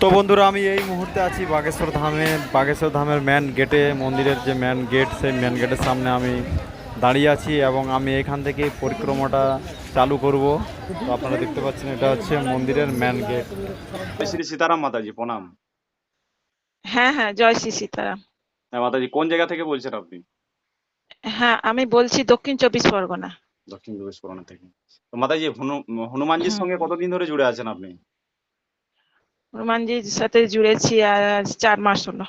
তো বন্ধুরা আমি এই মুহূর্তে আছি বাগেশ্বর ধামে। বাগেশ্বর ধামের ম্যান গেটে মন্দিরের যে ম্যান গেট সেই ম্যান গেটের সামনে আমি দাঁড়িয়ে আছি এবং আমি এখান থেকে পরিক্রমাটা চালু করব। তো আপনারা দেখতে পাচ্ছেন এটা হচ্ছে মন্দিরের ম্যান গেট শ্রী সীতারাম মাতাজি প্রণাম। হ্যাঁ হ্যাঁ জয় শ্রী সীতারাম। হ্যাঁ মাতাজি কোন জায়গা থেকে বলছেন আপনি? হ্যাঁ আমি বলছি দক্ষিণ চব্বিশ পরগনা। দক্ষিণ চব্বিশ পরগনা থেকে। তো মাতাজি হনু- হনুমানজির সঙ্গে কতদিন ধরে জুড়ে আছেন আপনি? হনুমানজির সাথে জুড়েছি আজ চার মাস হলো।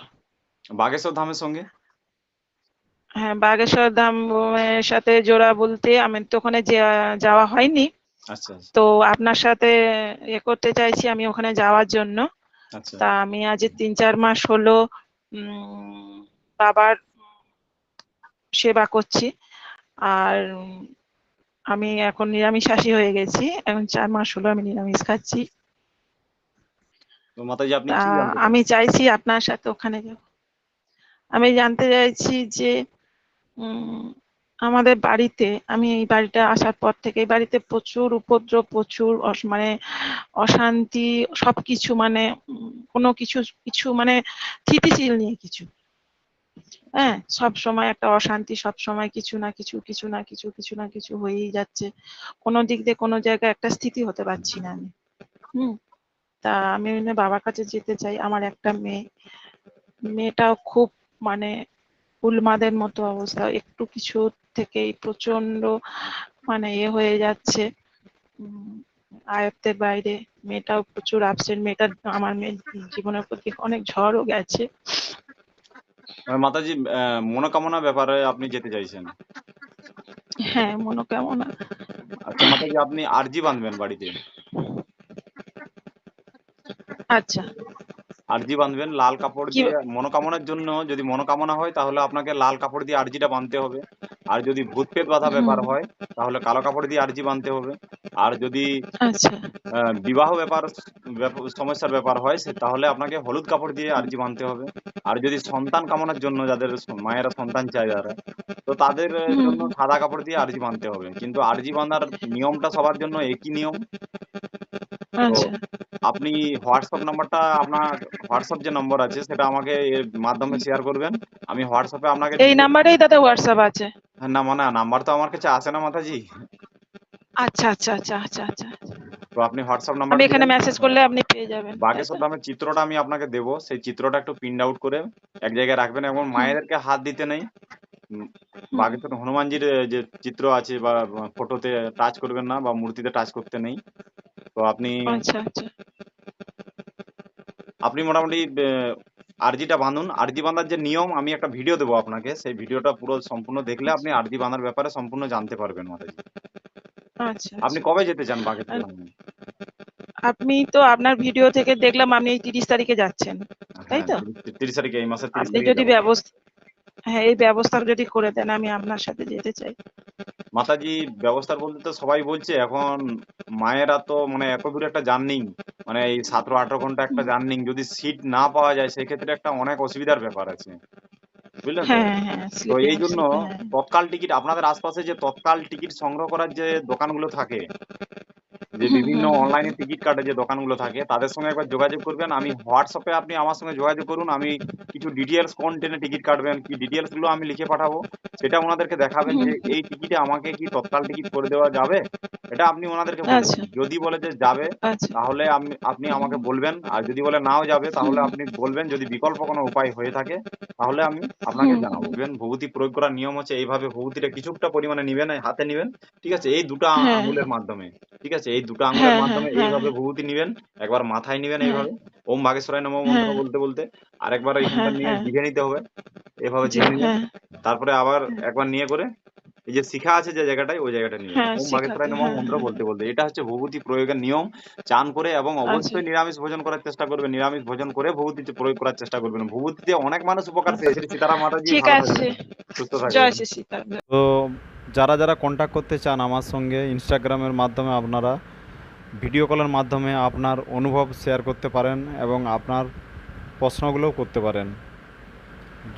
বাগেশ্বর ধামের সঙ্গে? হ্যাঁ বাগেশ্বর ধামের সাথে জোড়া বলতে আমি তো ওখানে যাওয়া হয়নি। আচ্ছা আচ্ছা, তো আপনার সাথে এ করতে চাইছি আমি ওখানে যাওয়ার জন্য। আচ্ছা। তা আমি আজ তিন চার মাস হলো বাবার সেবা করছি। আর আমি এখন নিরামিষাশী হয়ে গেছি। এখন চার মাস হলো আমি নিরামিষ খাচ্ছি। তো মাতাজি আপনি? আমি চাইছি আপনার সাথে ওখানে যাব। আমি জানতে চাইছি যে আমাদের বাড়িতে আমি এই বাড়িটা আসার পর থেকে এই বাড়িতে প্রচুর উপদ্রব প্রচুর মানে অশান্তি সবকিছু মানে কোনো কিছু কিছু মানে স্থিতিশীল নিয়ে কিছু। হ্যাঁ সব সময় একটা অশান্তি সব সময় কিছু না কিছু কিছু না কিছু কিছু না কিছু হয়েই যাচ্ছে। কোনো দিক দিয়ে কোনো জায়গায় একটা স্থিতি হতে পারছি না আমি। হুম। তা আমি বাবার কাছে যেতে চাই। আমার একটা মেয়ে। মেয়েটাও খুব মানে উন্মাদের মতো অবস্থা। একটু কিছু থেকেই প্রচণ্ড মানে এ হয়ে যাচ্ছে। আয়ত্তের বাইরে। মেয়েটাও প্রচুর আপসেন্ট মেয়েটার আমার মেয়ের জীবনের প্রতি অনেক ঝড়ও গেছে। মানে মাতাজি মনোকামনা ব্যাপারে আপনি যেতে চাইছেন? হ্যাঁ মনোকামনা। আচ্ছা মাতাজি আপনি আরজি বাঁধবেন বাড়িতে? আচ্ছা। আরজি বাঁধবেন লাল কাপড় দিয়ে মনোকামনার জন্য যদি মনোকামনা হয় তাহলে আপনাকে লাল কাপড় দিয়ে আরজিটা বাঁধতে হবে। আর যদি ভূত পেট বাঁধা ব্যাপার হয় তাহলে কালো কাপড় দিয়ে আরজি বাঁধতে হবে। আর যদি আচ্ছা। বিবাহ ব্যাপার সমস্যার ব্যাপার হয় সে তাহলে আপনাকে হলুদ কাপড় দিয়ে আরজি বাঁধতে হবে। আর যদি সন্তান কামনার জন্য যাদের মায়েরা সন্তান চায় যারা তো তাদের জন্য সাদা কাপড় দিয়ে আরজি বাঁধতে হবে। কিন্তু আরজি বাঁধার নিয়মটা সবার জন্য একই নিয়ম। আচ্ছা। আপনি হোয়াটসঅ্যাপ নাম্বারটা আপনার হোয়াটসঅ্যাপ যে নম্বর আছে সেটা আমাকে এর মাধ্যমে শেয়ার করবেন। আমি হোয়াটসঅ্যাপে আপনাকে এই নাম্বারেই দাদা হোয়াটসঅ্যাপ আছে। না মানে নাম্বার তো আমার কাছে আসে না মাতাজি? আচ্ছা আচ্ছা আচ্ছা আচ্ছা আচ্ছা। তো আপনি হোয়াটসঅ্যাপ নাম্বার আমি এখানে মেসেজ করলে আপনি পেয়ে যাবেন। বাগেশ্বর ধামের চিত্রটা আমি আপনাকে দেব। সেই চিত্রটা একটু প্রিন্ট আউট করে এক জায়গায় রাখবেন এবং মায়েদেরকে হাত দিতে নেই। উম, বাগেশ্বর হনুমানজির যে চিত্র আছে বা ফটোতে টাচ করবেন না বা মূর্তিতে টাচ করতে নেই। তো আপনি আচ্ছা আচ্ছা। আপনি মোটামুটি আহ, আরজিটা বাঁধুন। আরজি বাঁধার যে নিয়ম আমি একটা ভিডিও দেবো আপনাকে। সেই ভিডিওটা পুরো সম্পূর্ণ দেখলে আপনি আরজি বাঁধার ব্যাপারে সম্পূর্ণ জানতে পারবেন মাতাজি আচ্ছা আপনি কবে যেতে চান বাঘের আর- আপনি তো আপনার ভিডিও থেকে দেখলাম আপনি এই তিরিশ তারিখে যাচ্ছেন তাই তো? হ্যাঁ, তিরিশ- তিরিশ তারিখে এই মাসের তিরিশ আপনি তারিখে যদি যাব। ব্যবস্থা হ্যাঁ এই ব্যবস্থা যদি করে দেন আমি আপনার সাথে যেতে চাই। মাতাজি ব্যবস্থার বলতে তো সবাই বলছে এখন মায়েরা তো মানে এত দূরে একটা জার্নিং মানে এই সতেরো আঠেরো ঘণ্টা একটা জার্নিং যদি সিট না পাওয়া যায় সেক্ষেত্রে একটা অনেক অসুবিধার ব্যাপার আছে বুঝলেন তো? হ্যাঁ হ্যাঁ তো এই জন্য হ্যাঁ। তৎকাল টিকিট আপনাদের আশপাশে যে তৎকাল টিকিট সংগ্রহ করার যে দোকানগুলো থাকে যে বিভিন্ন। অনলাইনে টিকিট কাটে যে দোকানগুলো থাকে তাদের সঙ্গে একবার যোগাযোগ করবেন আমি হোয়াটসঅ্যাপে আপনি আমার সঙ্গে যোগাযোগ করুন আমি কিছু ডিটেলস কোন ট্রেনে টিকিট কাটবেন কি ডিটেলসগুলো আমি লিখে পাঠাবো সেটা ওনাদেরকে দেখাবেন যে এই টিকিটে আমাকে কি তৎকাল টিকিট করে দেওয়া যাবে এটা আপনি ওনাদেরকে আচ্ছা। যদি বলে যে যাবে আচ্ছা তাহলে আমি আপনি আমাকে বলবেন আর যদি বলে নাও যাবে তাহলে আপনি বলবেন যদি বিকল্প কোনো উপায় হয়ে থাকে তাহলে আমি আপনাকে। জানাব? ভূতি প্রয়োগ করার নিয়ম হচ্ছে এইভাবে ভূতিটা কিছুটা পরিমাণে নিবেন হাতে নিবেন ঠিক আছে এই দুটো হ্যাঁ। মাধ্যমে ঠিক আছে এই দুটো আঙ্গুলের হ্যাঁ, মাধ্যমে হ্যাঁ, এইভাবে হ্যাঁ। ভূতি নিবেন একবার মাথায় নিবেন হ্যাঁ। এইভাবে। ওম বাগেশ্বরায় নম মন্ত্র হ্যাঁ। বলতে বলতে আরেকবার এইখানটা হ্যাঁ, নিয়ে হ্যাঁ। জিভে নিতে হবে এভাবে জিভে নিয়ে হ্যাঁ। তারপরে আবার একবার নিয়ে করে এই যে শিখা আছে যে জায়গাটায় ওই জায়গাটা নিয়ে হ্যাঁ, ওম শিখাতে, বাগেশ্বরায় নম হ্যাঁ, মন্ত্র। বলতে বলতে। এটা হচ্ছে ভূতি প্রয়োগের নিয়ম। চান করে এবং অবশ্যই আচ্ছা। নিরামিষ ভোজন করার চেষ্টা করবেন। নিরামিষ ভোজন করে ভূতিতে প্রয়োগ করার চেষ্টা করবেন। ভূতিতে অনেক মানুষ উপকার পেয়েছে। সীতারাম মাতাজি ঠিক ভালো আছে। থাকবেন, সুস্থ থাকবেন। জয় শ্রী সীতারাম। তো যারা যারা কন্ট্যাক্ট করতে চান আমার সঙ্গে ইনস্টাগ্রামের মাধ্যমে আপনারা ভিডিও কলের মাধ্যমে আপনার অনুভব শেয়ার করতে পারেন এবং আপনার প্রশ্নগুলোও করতে পারেন।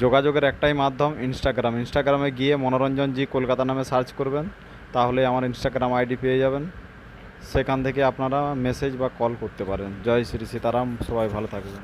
যোগাযোগের একটাই মাধ্যম ইনস্টাগ্রাম ইনস্টাগ্রামে গিয়ে মনোরঞ্জন জি কলকাতা নামে সার্চ করবেন, তাহলে আমার ইনস্টাগ্রাম আইডি পেয়ে যাবেন। সেখান থেকে আপনারা মেসেজ বা কল করতে পারেন। জয় শ্রী সীতারাম, সবাই ভালো থাকবেন।